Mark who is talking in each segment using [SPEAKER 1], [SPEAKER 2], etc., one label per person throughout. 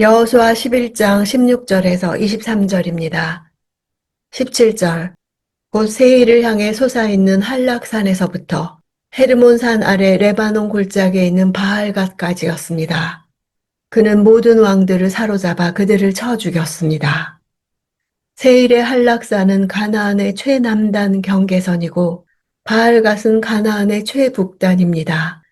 [SPEAKER 1] 여호수아 11장 16절에서 23절입니다. 17절 곧 세일을 향해 솟아있는 한락산에서부터 헤르몬산 아래 레바논 골짜기에 있는 바알갓까지였습니다. 그는 모든 왕들을 사로잡아 그들을 쳐 죽였습니다. 세일의 한락산은 가나안의 최남단 경계선이고 바알갓은 가나안의 최북단입니다.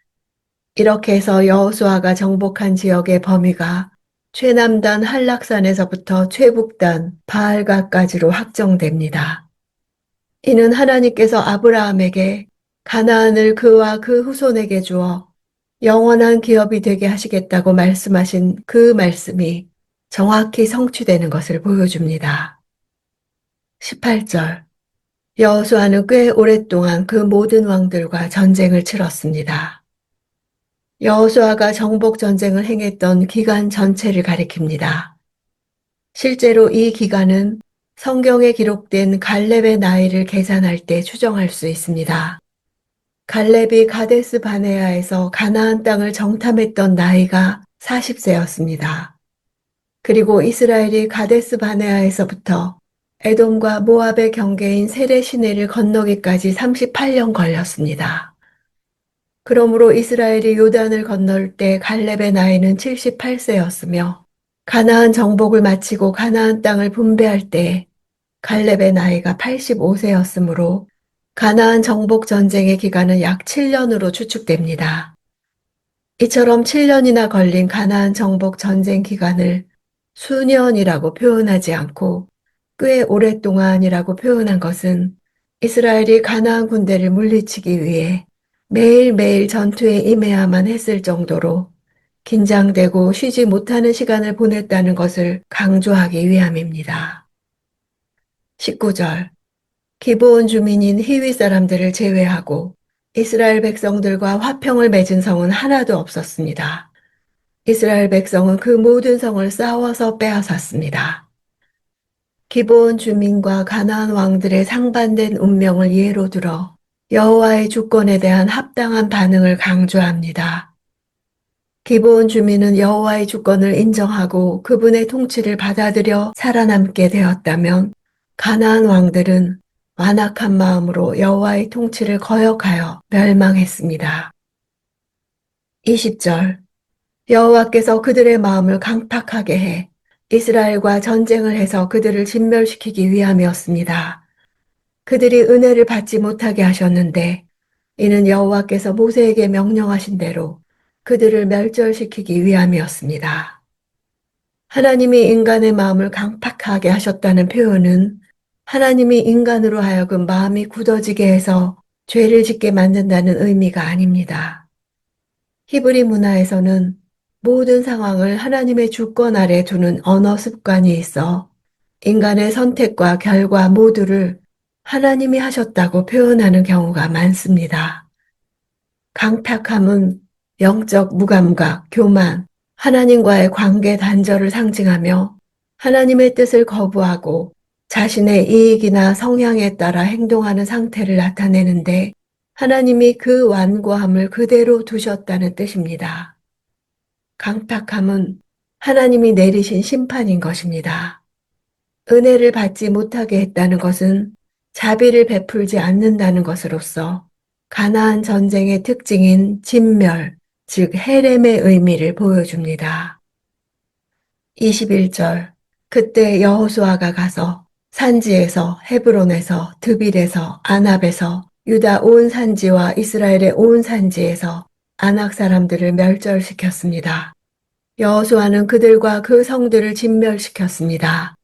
[SPEAKER 1] 이렇게 해서 여호수아가 정복한 지역의 범위가 최남단 한락산에서부터 최북단 바알갓까지로 확정됩니다. 이는 하나님께서 아브라함에게 가나안을 그와 그 후손에게 주어 영원한 기업이 되게 하시겠다고 말씀하신 그 말씀이 정확히 성취되는 것을 보여줍니다. 18절 여호수아는 꽤 오랫동안 그 모든 왕들과 전쟁을 치렀습니다. 여호수아가 정복 전쟁을 행했던 기간 전체를 가리킵니다. 실제로 이 기간은 성경에 기록된 갈렙의 나이를 계산할 때 추정할 수 있습니다. 갈렙이 가데스 바네아에서 가나안 땅을 정탐했던 나이가 40세였습니다. 그리고 이스라엘이 가데스 바네아에서부터 에돔과 모압의 경계인 세레 시내를 건너기까지 38년 걸렸습니다. 그러므로 이스라엘이 요단을 건널 때 갈렙의 나이는 78세였으며 가나안 정복을 마치고 가나안 땅을 분배할 때 갈렙의 나이가 85세였으므로 가나안 정복 전쟁의 기간은 약 7년으로 추측됩니다. 이처럼 7년이나 걸린 가나안 정복 전쟁 기간을 수년이라고 표현하지 않고 꽤 오랫동안이라고 표현한 것은 이스라엘이 가나안 군대를 물리치기 위해 매일매일 전투에 임해야만 했을 정도로 긴장되고 쉬지 못하는 시간을 보냈다는 것을 강조하기 위함입니다. 19절 기브온 주민인 히위 사람들을 제외하고 이스라엘 백성들과 화평을 맺은 성은 하나도 없었습니다. 이스라엘 백성은 그 모든 성을 싸워서 빼앗았습니다. 기브온 주민과 가나안 왕들의 상반된 운명을 예로 들어 여호와의 주권에 대한 합당한 반응을 강조합니다. 기브온 주민은 여호와의 주권을 인정하고 그분의 통치를 받아들여 살아남게 되었다면 가나안 왕들은 완악한 마음으로 여호와의 통치를 거역하여 멸망했습니다. 20절 여호와께서 그들의 마음을 강팍하게 해 이스라엘과 전쟁을 해서 그들을 진멸시키기 위함이었습니다. 그들이 은혜를 받지 못하게 하셨는데 이는 여호와께서 모세에게 명령하신 대로 그들을 멸절시키기 위함이었습니다. 하나님이 인간의 마음을 강팍하게 하셨다는 표현은 하나님이 인간으로 하여금 마음이 굳어지게 해서 죄를 짓게 만든다는 의미가 아닙니다. 히브리 문화에서는 모든 상황을 하나님의 주권 아래 두는 언어 습관이 있어 인간의 선택과 결과 모두를 하나님이 하셨다고 표현하는 경우가 많습니다. 강팍함은 영적 무감각, 교만, 하나님과의 관계 단절을 상징하며 하나님의 뜻을 거부하고 자신의 이익이나 성향에 따라 행동하는 상태를 나타내는데 하나님이 그 완고함을 그대로 두셨다는 뜻입니다. 강팍함은 하나님이 내리신 심판인 것입니다. 은혜를 받지 못하게 했다는 것은 자비를 베풀지 않는다는 것으로서 가나안 전쟁의 특징인 진멸, 즉 헤렘의 의미를 보여줍니다. 21절 그때 여호수아가 가서 산지에서 헤브론에서 드빌에서 아납에서 유다 온 산지와 이스라엘의 온 산지에서 아낙 사람들을 멸절시켰습니다. 여호수아는 그들과 그 성들을 진멸시켰습니다.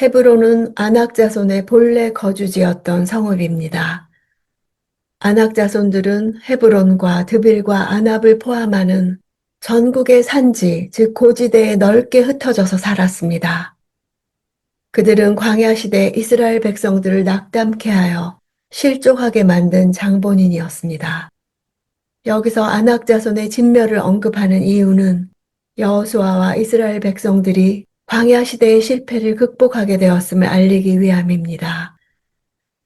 [SPEAKER 1] 헤브론은 아낙 자손의 본래 거주지였던 성읍입니다. 아낙 자손들은 헤브론과 드빌과 아납을 포함하는 전국의 산지, 즉 고지대에 넓게 흩어져서 살았습니다. 그들은 광야 시대 이스라엘 백성들을 낙담케 하여 실족하게 만든 장본인이었습니다. 여기서 아낙 자손의 진멸을 언급하는 이유는 여호수아와 이스라엘 백성들이 광야 시대의 실패를 극복하게 되었음을 알리기 위함입니다.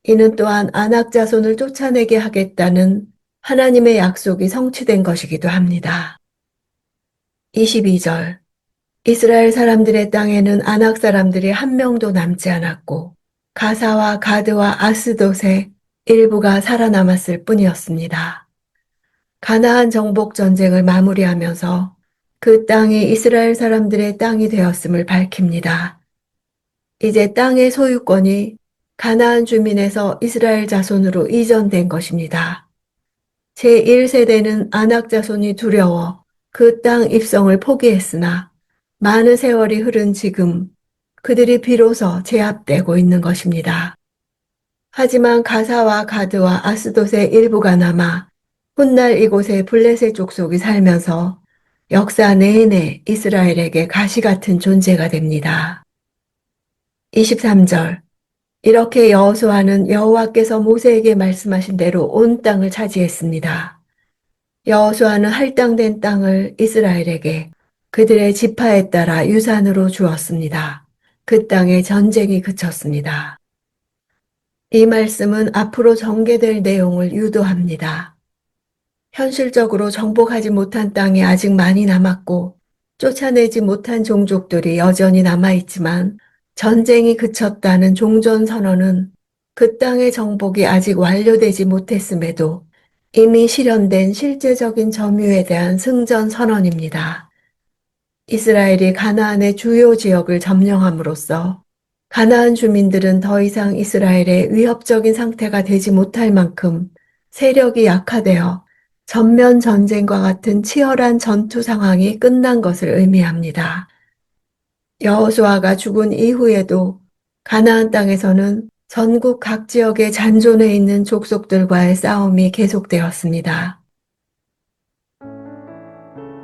[SPEAKER 1] 이는 또한 아낙 자손을 쫓아내게 하겠다는 하나님의 약속이 성취된 것이기도 합니다. 22절 이스라엘 사람들의 땅에는 아낙 사람들이 한 명도 남지 않았고 가사와 가드와 아스돗의 일부가 살아남았을 뿐이었습니다. 가나안 정복 전쟁을 마무리하면서 그 땅이 이스라엘 사람들의 땅이 되었음을 밝힙니다. 이제 땅의 소유권이 가나안 주민에서 이스라엘 자손으로 이전된 것입니다. 제1세대는 아낙 자손이 두려워 그 땅 입성을 포기했으나 많은 세월이 흐른 지금 그들이 비로소 제압되고 있는 것입니다. 하지만 가사와 가드와 아스돗의 일부가 남아 훗날 이곳에 블레셋 족속이 살면서 역사 내내 이스라엘에게 가시 같은 존재가 됩니다. 23절 이렇게 여호수아는 여호와께서 모세에게 말씀하신 대로 온 땅을 차지했습니다. 여호수아는 할당된 땅을 이스라엘에게 그들의 지파에 따라 유산으로 주었습니다. 그 땅에 전쟁이 그쳤습니다. 이 말씀은 앞으로 전개될 내용을 유도합니다. 현실적으로 정복하지 못한 땅이 아직 많이 남았고 쫓아내지 못한 종족들이 여전히 남아있지만 전쟁이 그쳤다는 종전 선언은 그 땅의 정복이 아직 완료되지 못했음에도 이미 실현된 실제적인 점유에 대한 승전 선언입니다. 이스라엘이 가나안의 주요 지역을 점령함으로써 가나안 주민들은 더 이상 이스라엘의 위협적인 상태가 되지 못할 만큼 세력이 약화되어 전면 전쟁과 같은 치열한 전투 상황이 끝난 것을 의미합니다. 여호수아가 죽은 이후에도 가나안 땅에서는 전국 각 지역에 잔존해 있는 족속들과의 싸움이 계속되었습니다.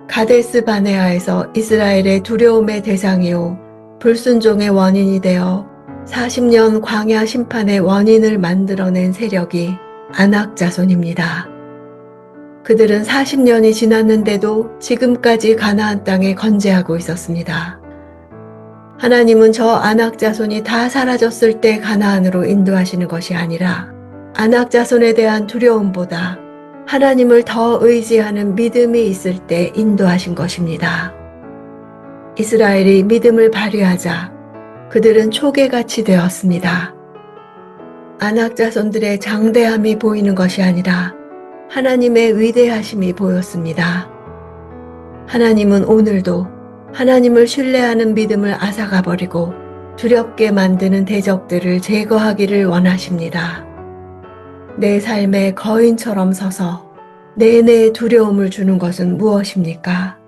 [SPEAKER 1] 가데스 바네아에서 이스라엘의 두려움의 대상이요 불순종의 원인이 되어 40년 광야 심판의 원인을 만들어낸 세력이 아낙 자손입니다. 그들은 40년이 지났는데도 지금까지 가나안 땅에 건재하고 있었습니다. 하나님은 저 아낙 자손이 다 사라졌을 때 가나안으로 인도하시는 것이 아니라 아낙 자손에 대한 두려움보다 하나님을 더 의지하는 믿음이 있을 때 인도하신 것입니다. 이스라엘이 믿음을 발휘하자 그들은 초계같이 되었습니다. 아낙 자손들의 장대함이 보이는 것이 아니라 하나님의 위대하심이 보였습니다. 하나님은 오늘도 하나님을 신뢰하는 믿음을 앗아가 버리고 두렵게 만드는 대적들을 제거하기를 원하십니다. 내 삶에 거인처럼 서서 내내 두려움을 주는 것은 무엇입니까?